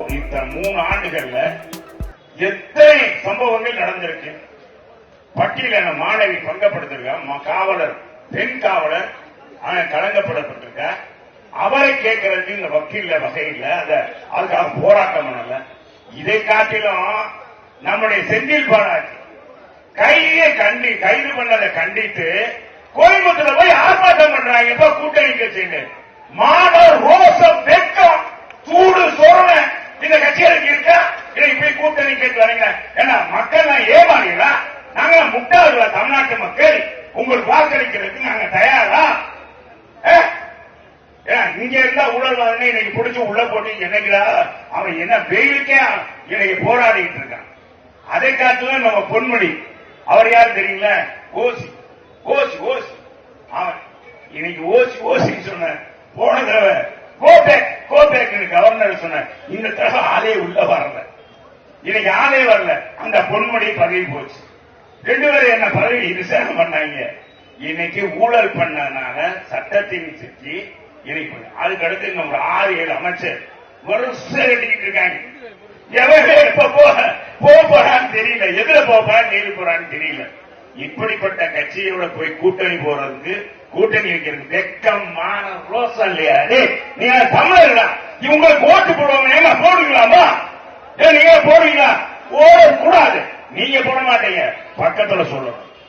இந்த மூணு ஆண்டுகள்ல எத்தனை சம்பவங்கள் நடந்திருக்கு? பட்டியல மாணவி பங்கப்படுத்திருக்கா காவலர் பெண் காவலர் கலங்கப்படப்பட்டிருக்க? அவரை கேட்கறதுக்கு இந்த வக்கீல்ல வகை இல்ல அத அதுக்காக போராட்டம் பண்ணல. இதை காட்டிலும் நம்முடைய செந்தில் பாலாஜி கையை கண்டி கைது பண்ணதை கண்டித்து கோயம்புத்தூர்ல போய் ஆர்ப்பாட்டம் பண்றாங்க. இப்ப கூட்டணி கட்சி? இந்த கட்சிகளுக்கு இருக்கா? இதை போய் கூட்டணி கேட்டு வரீங்க. ஏன்னா மக்கள் நான் ஏமாறீங்களா? நாங்க முட்டாள்களா தமிழ்நாட்டு மக்கள்? உங்களுக்கு வாக்களிக்கிறதுக்கு நாங்க தயாரா? இங்க இருந்தா ஊழல்வாதனை இன்னைக்கு பிடிச்சி உள்ள போட்டு என்னைக்குடா? அவன் என்ன வெயிலுக்கே இன்னைக்கு போராடிட்டு இருக்கான். அதை காட்டிலும் நம்ம பொன்மொழி அவர் யாரு தெரியுங்களா? ஓசி. ஓசி ஓசி. அவன் இன்னைக்கு ஓசி ஓசின்னு சொன்ன போன தடவை கோபேக் கோபேக் கவர்னர் சொன்ன இந்த தடவை ஆளே உள்ள வரல. இன்னைக்கு ஆளே வரல. அந்த பொன்முடி பதவி போச்சு. ரெண்டு பேரும் என்ன பதவி விசாரணை பண்ணாங்க. இன்னைக்கு ஊழல் பண்ணனால சட்டத்தின் சிக்கி இன்னைக்கு பண்ண- அதுக்கு அடுத்து இன்னும் ஒரு ஆறு ஏழு அமைச்சர் வருஷம் எழுதிட்டு இருக்காங்க. எவங்க எப்ப போக போக போறான்னு தெரியல. எதுல போக போறான்னு போறான்னு தெரியல. இப்படிப்பட்ட கட்சியோட போய் கூட்டணி போறதுக்கு கூட்டணி வைக்கிறதுக்கு வெக்கம் மான ரோசம் இல்லையா? டேய், நீங்க தமிழர்களா? இவங்களுக்கு ஓட்டு போடுவாங்க ஏமா போடுவீங்களாமா ஏன் நீங்க போடுவீங்களா? ஓட கூடாது நீங்க போட மாட்டீங்க. பக்கத்துல சொல்லணும்.